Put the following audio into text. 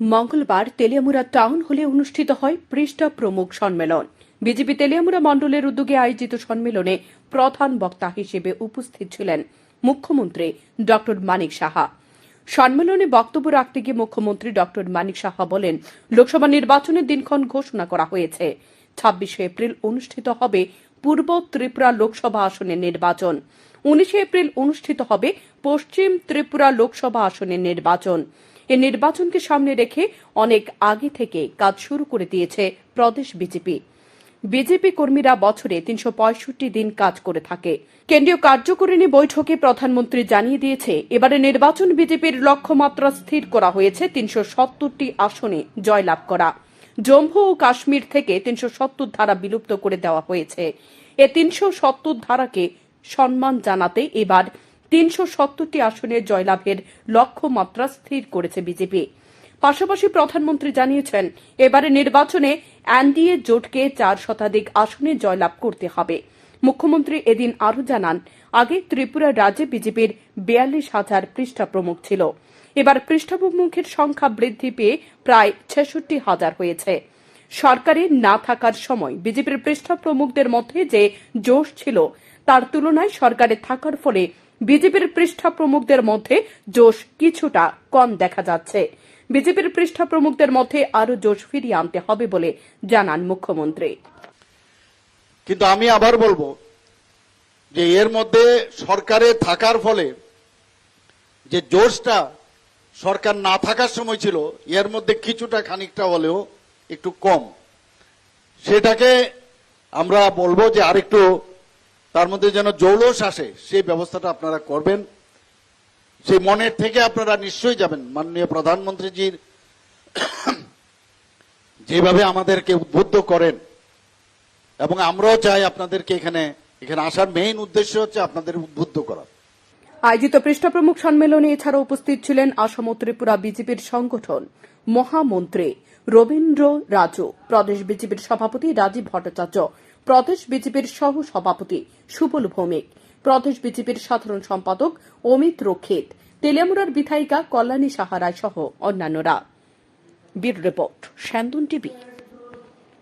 মঙ্গলবার তেলিয়ামুড়া টাউন হলে অনুষ্ঠিত হয় পৃষ্ঠা প্রমুখ সম্মেলন। বিজেপি তেলিয়ামুড়া মণ্ডলের উদ্যোগে আয়োজিত সম্মেলনে প্রধান বক্তা হিসেবে উপস্থিত ছিলেন মুখ্যমন্ত্রী ড মানিক সাহা। সম্মেলনে বক্তব্য রাখতে গিয়ে মুখ্যমন্ত্রী ড মানিক সাহা বলেন, লোকসভা নির্বাচনের দিনক্ষণ ঘোষণা করা হয়েছে। ছাব্বিশে এপ্রিল অনুষ্ঠিত হবে পূর্ব ত্রিপুরা লোকসভা আসনের নির্বাচন। উনিশে এপ্রিল অনুষ্ঠিত হবে পশ্চিম ত্রিপুরা লোকসভা আসনের নির্বাচন। এই নির্বাচনকে সামনে রেখে অনেক আগে থেকে কাজ শুরু করে দিয়েছে প্রদেশ বিজেপি। বিজেপি কর্মীরা বছরে তিনশো পঁয়ষট্টি দিন কাজ করে থাকে। কেন্দ্রীয় কার্যকরিণী বৈঠকে প্রধানমন্ত্রী জানিয়ে দিয়েছে, এবারে নির্বাচন বিজেপির লক্ষ্যমাত্রা স্থির করা হয়েছে তিনশো সত্তরটি আসনে জয়লাভ করা। জম্মু ও কাশ্মীর থেকে তিনশো সত্তর ধারা বিলুপ্ত করে দেওয়া হয়েছে। এ তিনশো সত্তর ধারাকে সম্মান জানাতে এবার তিনশো সত্তরটি আসনে জয়লাভের লক্ষ্যমাত্রা স্থির করেছে বিজেপি। পাশাপাশি প্রধানমন্ত্রী জানিয়েছেন এবারে নির্বাচনে এনডিএ জোটকে চার শতাধিক আসনে জয়লাভ করতে হবে। মুখ্যমন্ত্রী এদিন আরও জানান, আগে ত্রিপুরা রাজ্যে বিজেপির বিয়াল্লিশ হাজার পৃষ্ঠা প্রমুখ ছিল। এবার পৃষ্ঠা প্রমুখের সংখ্যা বৃদ্ধি পেয়ে প্রায় ছেষট্টি হাজার হয়েছে। সরকারে না থাকার সময় বিজেপির পৃষ্ঠা প্রমুখদের মধ্যে যে জোশ ছিল, তার তুলনায় সরকারে থাকার ফলে বিজেপির পৃষ্ঠা প্রমুখদের মধ্যে জোশ কিছুটা কম দেখা যাচ্ছে। বিজেপির পৃষ্ঠা প্রমুখদের মধ্যে আরও জোশ ফিরিয়ে আনতে হবে বলে জানান মুখ্যমন্ত্রী। কিন্তু আমি আবার বলব যে এর মধ্যে সরকারে থাকার ফলে যে জোশটা সরকার না থাকার সময় ছিল, এর মধ্যে কিছুটা খানিকটা হলেও একটু কম। সেটাকে আমরা বলব যে আরেকটু তার মধ্যে যেন জৌলস আসে, সেই ব্যবস্থাটা আপনারা করবেন। সেই মনের থেকে আপনারা নিশ্চয়ই যাবেন। মাননীয় প্রধানমন্ত্রীজির যেভাবে আমাদেরকে উদ্বুদ্ধ করেন, এবং আমরাও চাই আপনাদেরকে এখানে এখানে আসার মেইন উদ্দেশ্য হচ্ছে আপনাদের উদ্বুদ্ধ করা। আয়োজিত পৃষ্ঠা প্রমুখ সম্মেলনে এছাড়া উপস্থিত ছিলেন আসাম ত্রিপুরা বিজেপির সংগঠন মহামন্ত্রী রবীন্দ্র রাজু, প্রদেশ বিজেপির সভাপতি রাজীব ভট্টাচার্য, প্রদেশ বিজেপির সহ সভাপতি সুবল ভৌমিক, প্রদেশ বিজেপির সাধারণ সম্পাদক অমিত রক্ষিত, তেলিয়ামুড়ার বিধায়িকা কল্যাণী সাহারায় সহ অন্যান্যরা। Report TV.